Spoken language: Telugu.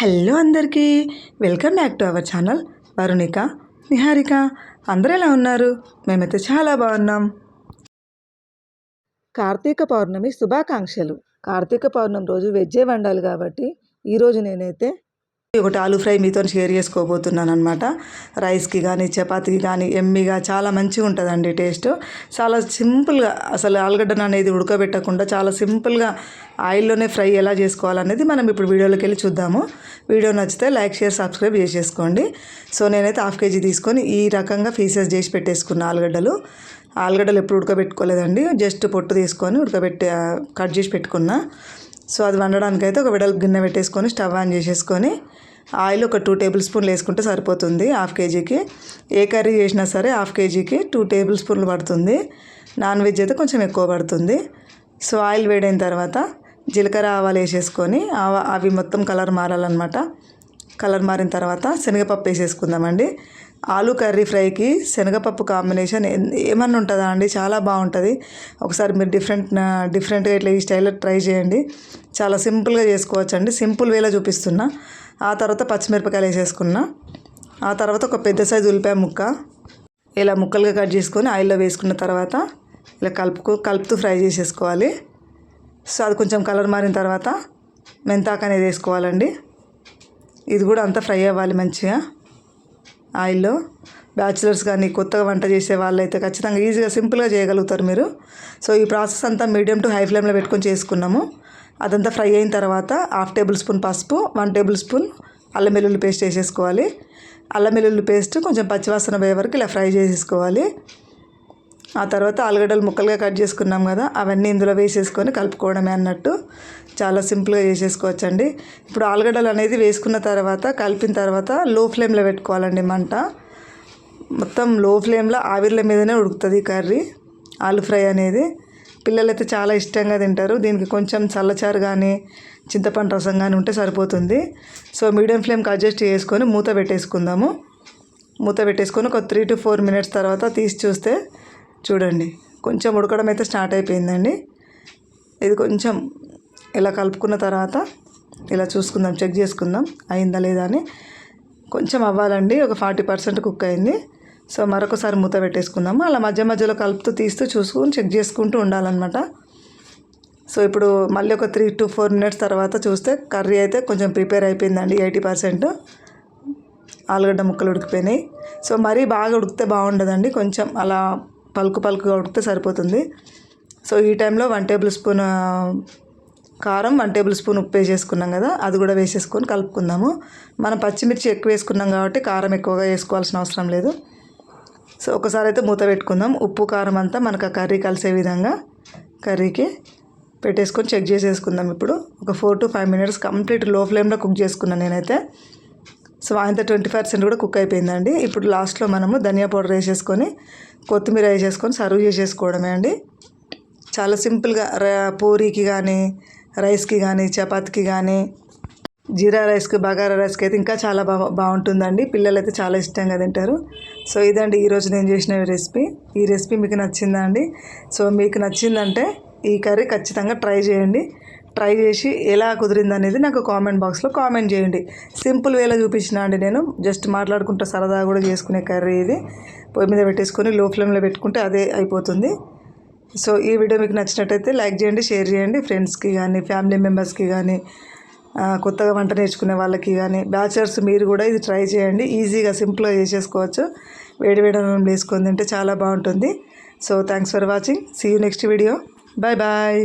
హలో అందరికీ welcome back to our channel Varunika Niharika. అందరూ ఎలా ఉన్నారు? మేమైతే చాలా బాగున్నాం. కార్తీక పౌర్ణమి శుభాకాంక్షలు. కార్తీక పౌర్ణమి రోజు వెజ్జే వండాలి కాబట్టి ఈరోజు నేనైతే ఒకటి ఆలు ఫ్రై మీతో షేర్ చేసుకోబోతున్నాను అనమాట రైస్కి కానీ చపాతీకి కానీ ఎమ్మిగా చాలా మంచిగా ఉంటుందండి టేస్ట్. చాలా సింపుల్గా అసలు ఆలుగడ్డను అనేది ఉడకబెట్టకుండా చాలా సింపుల్గా ఆయిల్లోనే ఫ్రై ఎలా చేసుకోవాలనేది మనం ఇప్పుడు వీడియోలోకి వెళ్ళి చూద్దాము. వీడియో నచ్చితే లైక్ షేర్ సబ్స్క్రైబ్ చేసేసుకోండి. సో నేనైతే హాఫ్ కేజీ తీసుకొని ఈ రకంగా పీసెస్ చేసి పెట్టేసుకున్న ఆలుగడ్డలు. ఆలుగడ్డలు ఎప్పుడు ఉడకబెట్టుకోలేదండి. జస్ట్ పొట్టు తీసుకొని ఉడకబెట్టి కట్ చేసి పెట్టుకున్నా. సో అది వండడానికైతే ఒక వెడల్పు గిన్నె పెట్టేసుకొని స్టవ్ ఆన్ చేసేసుకొని ఆయిల్ ఒక టూ టేబుల్ స్పూన్లు వేసుకుంటే సరిపోతుంది హాఫ్ కేజీకి. ఏ కర్రీ చేసినా సరే హాఫ్ కేజీకి టూ టేబుల్ స్పూన్లు పడుతుంది. నాన్ వెజ్ అయితే కొంచెం ఎక్కువ పడుతుంది. సో ఆయిల్ వేడైన తర్వాత జీలకర్ర ఆవాలు వేసేసుకొని అవి మొత్తం కలర్ మారాలన్నమాట. కలర్ మారిన తర్వాత శనగపప్పు వేసేసుకుందామండి. ఆలు కర్రీ ఫ్రైకి శనగపప్పు కాంబినేషన్ ఏమన్నా ఉంటుందా అండి? చాలా బాగుంటుంది. ఒకసారి మీరు డిఫరెంట్ డిఫరెంట్గా ఇట్లా ఈ స్టైల్లో ట్రై చేయండి. చాలా సింపుల్గా చేసుకోవచ్చు అండి సింపుల్ వేలో చూపిస్తున్నా. ఆ తర్వాత పచ్చిమిరపకాయలు వేసేసుకున్నా. ఆ తర్వాత ఒక పెద్ద సైజు ఉల్లిపాయ ముక్క. ఇలా ముక్కలుగా కట్ చేసుకొని ఆయిల్లో వేసుకున్న తర్వాత ఇలా కలుపుకు కలుపుతూ ఫ్రై చేసేసుకోవాలి. సో అది కొంచెం కలర్ మారిన తర్వాత మెంతాక అనేది వేసుకోవాలండి. ఇది కూడా అంతా ఫ్రై అవ్వాలి మంచిగా. ఆయిల్లో బ్యాచిలర్స్ కానీ కొత్తగా వంట చేసే వాళ్ళు అయితే ఖచ్చితంగా ఈజీగా సింపుల్గా చేయగలుగుతారు మీరు. సో ఈ ప్రాసెస్ అంతా మీడియం టు హై ఫ్లేమ్లో పెట్టుకొని చేసుకున్నాము. అదంతా ఫ్రై అయిన తర్వాత హాఫ్ టేబుల్ స్పూన్ పసుపు వన్ టేబుల్ స్పూన్ అల్లం వెల్లుల్లి పేస్ట్ వేసేసుకోవాలి. అల్లం వెల్లుల్లి పేస్ట్ కొంచెం పచ్చివాసన పోయే వరకు ఇలా ఫ్రై చేసేసుకోవాలి. ఆ తర్వాత ఆలుగడ్డలు ముక్కలుగా కట్ చేసుకున్నాం కదా అవన్నీ ఇందులో వేసేసుకొని కలుపుకోవడమే అన్నట్టు చాలా సింపుల్గా చేసేసుకోవచ్చండి. ఇప్పుడు ఆలుగడ్డలు అనేది వేసుకున్న తర్వాత కలిపిన తర్వాత లో ఫ్లేమ్లో పెట్టుకోవాలండి మంట. మొత్తం లో ఫ్లేమ్లో ఆవిర్ల మీదనే ఉడుకుతుంది కర్రీ ఆలు ఫ్రై అనేది. పిల్లలైతే చాలా ఇష్టంగా తింటారు. దీనికి కొంచెం చల్లచారు కానీ చింతపండు రసం కానీ ఉంటే సరిపోతుంది. సో మీడియం ఫ్లేమ్కి అడ్జస్ట్ చేసుకొని మూత పెట్టేసుకుందాము. మూత పెట్టేసుకొని ఒక త్రీ టు ఫోర్ మినిట్స్ తర్వాత తీసి చూస్తే చూడండి. కొంచెం ఉడకడం అయితే స్టార్ట్ అయిపోయిందండి. ఇది కొంచెం ఇలా కలుపుకున్న తర్వాత ఇలా చూసుకుందాం చెక్ చేసుకుందాం. అయిందా లేదా అని. కొంచెం అవ్వాలండి. ఒక ఫార్టీ పర్సెంట్ కుక్ అయింది. సో మరొకసారి మూత పెట్టేసుకుందాము. అలా మధ్య మధ్యలో కలుపుతూ తీస్తూ చూసుకుని చెక్ చేసుకుంటూ ఉండాలన్నమాట. సో ఇప్పుడు మళ్ళీ ఒక త్రీ టు ఫోర్ మినిట్స్ తర్వాత చూస్తే కర్రీ అయితే కొంచెం ప్రిపేర్ అయిపోయిందండి ఎయిటీ పర్సెంట్. ఆలుగడ్డ ముక్కలు ఉడికిపోయినాయి. సో మరీ బాగా ఉడికితే బాగుండదండి. కొంచెం అలా పలుకు పలుకుగా ఉడికితే సరిపోతుంది. సో ఈ టైంలో వన్ టేబుల్ స్పూన్ కారం వన్ టేబుల్ స్పూన్ ఉప్పు వేసేసుకున్నాం కదా అది కూడా వేసేసుకొని కలుపుకుందాము. మనం పచ్చిమిర్చి ఎక్కువ వేసుకున్నాం కాబట్టి కారం ఎక్కువగా వేసుకోవాల్సిన అవసరం లేదు. సో ఒకసారి అయితే మూత పెట్టుకుందాం. ఉప్పు కారం అంతా మనకు ఆ కర్రీ కలిసే విధంగా కర్రీకి పెట్టేసుకొని చెక్ చేసేసుకుందాం ఇప్పుడు. ఒక ఫోర్ టు ఫైవ్ మినిట్స్ కంప్లీట్లో ఫ్లేమ్లో కుక్ చేసుకున్నాను నేనైతే. సో ఆయనతో ట్వంటీ పర్సెంట్ కూడా కుక్ అయిపోయిందండి. ఇప్పుడు లాస్ట్లో మనము ధనియా పౌడర్ వేసేసుకొని కొత్తిమీర వేసేసుకొని సర్వ్ చేసేసుకోవడమే అండి. చాలా సింపుల్గా పూరీకి కానీ రైస్కి కానీ చపాతీకి కానీ జీరా రైస్కి బగారా రైస్కి అయితే ఇంకా చాలా బా బాగుంటుందండి. పిల్లలు అయితే చాలా ఇష్టంగా తింటారు. సో ఇదండి ఈరోజు నేను చేసిన రెసిపీ. ఈ రెసిపీ మీకు నచ్చిందా అండి? సో మీకు నచ్చిందంటే ఈ కర్రీ ఖచ్చితంగా ట్రై చేయండి. ట్రై చేసి ఎలా కుదిరింది అనేది నాకు కామెంట్ బాక్స్లో కామెంట్ చేయండి. సింపుల్ వేలో చూపించిన అండి నేను. జస్ట్ మాట్లాడుకుంటూ సరదా కూడా చేసుకునే కర్రీ ఇది. పొయ్యి మీద పెట్టేసుకొని లో ఫ్లేమ్లో పెట్టుకుంటే అదే అయిపోతుంది. సో ఈ వీడియో మీకు నచ్చినట్టయితే లైక్ చేయండి షేర్ చేయండి. ఫ్రెండ్స్కి కానీ ఫ్యామిలీ మెంబర్స్కి కానీ కొత్తగా వంట నేర్చుకునే వాళ్ళకి కానీ బ్యాచలర్స్ మీరు కూడా ఇది ట్రై చేయండి. ఈజీగా సింపుల్గా చేసేసుకోవచ్చు. వేడి వేడి అన్నం వేసుకొని తింటే చాలా బాగుంటుంది. So thanks for watching see you next video bye bye